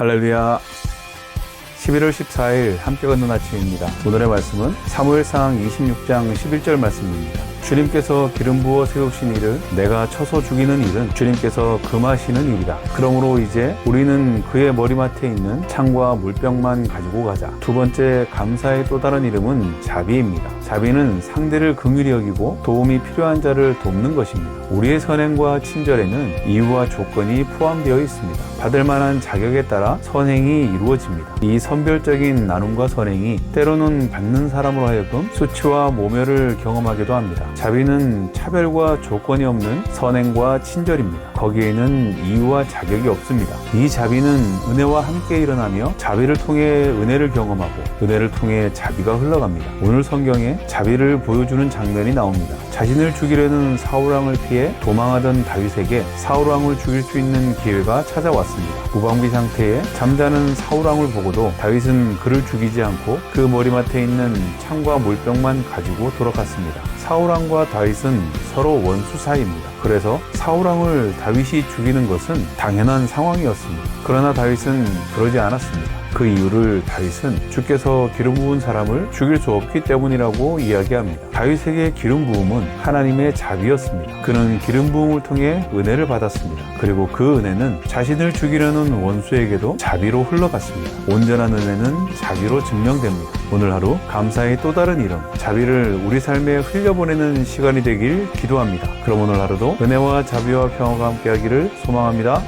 할렐루야. 11월 14일 함께 걷는 아침입니다. 오늘의 말씀은 사무엘상 26장 11절 말씀입니다. 주님께서 기름 부어 세우신 일을 내가 쳐서 죽이는 일은 주님께서 금하시는 일이다. 그러므로 이제 우리는 그의 머리맡에 있는 창과 물병만 가지고 가자. 두 번째 감사의 또 다른 이름은 자비입니다. 자비는 상대를 긍휼히 여기고 도움이 필요한 자를 돕는 것입니다. 우리의 선행과 친절에는 이유와 조건이 포함되어 있습니다. 받을 만한 자격에 따라 선행이 이루어집니다. 이 선별적인 나눔과 선행이 때로는 받는 사람으로 하여금 수치와 모멸을 경험하기도 합니다. 자비는 차별과 조건이 없는 선행과 친절입니다. 거기에는 이유와 자격이 없습니다. 이 자비는 은혜와 함께 일어나며 자비를 통해 은혜를 경험하고 은혜를 통해 자비가 흘러갑니다. 오늘 성경에 자비를 보여주는 장면이 나옵니다. 자신을 죽이려는 사울왕을 피해 도망하던 다윗에게 사울왕을 죽일 수 있는 기회가 찾아왔습니다. 무방비 상태에 잠자는 사울왕을 보고도 다윗은 그를 죽이지 않고 그 머리맡에 있는 창과 물병만 가지고 돌아갔습니다. 사울왕과 다윗은 서로 원수 사이입니다. 그래서 사울왕을 다윗이 죽이는 것은 당연한 상황이었습니다. 그러나 다윗은 그러지 않았습니다. 그 이유를 다윗은 주께서 기름 부은 사람을 죽일 수 없기 때문이라고 이야기합니다. 다윗에게 기름 부음은 하나님의 자비였습니다. 그는 기름 부음을 통해 은혜를 받았습니다. 그리고 그 은혜는 자신을 죽이려는 원수에게도 자비로 흘러갔습니다. 온전한 은혜는 자비로 증명됩니다. 오늘 하루 감사의 또 다른 이름 자비를 우리 삶에 흘려보내는 시간이 되길 기도합니다. 그럼 오늘 하루도 은혜와 자비와 평화가 함께하기를 소망합니다.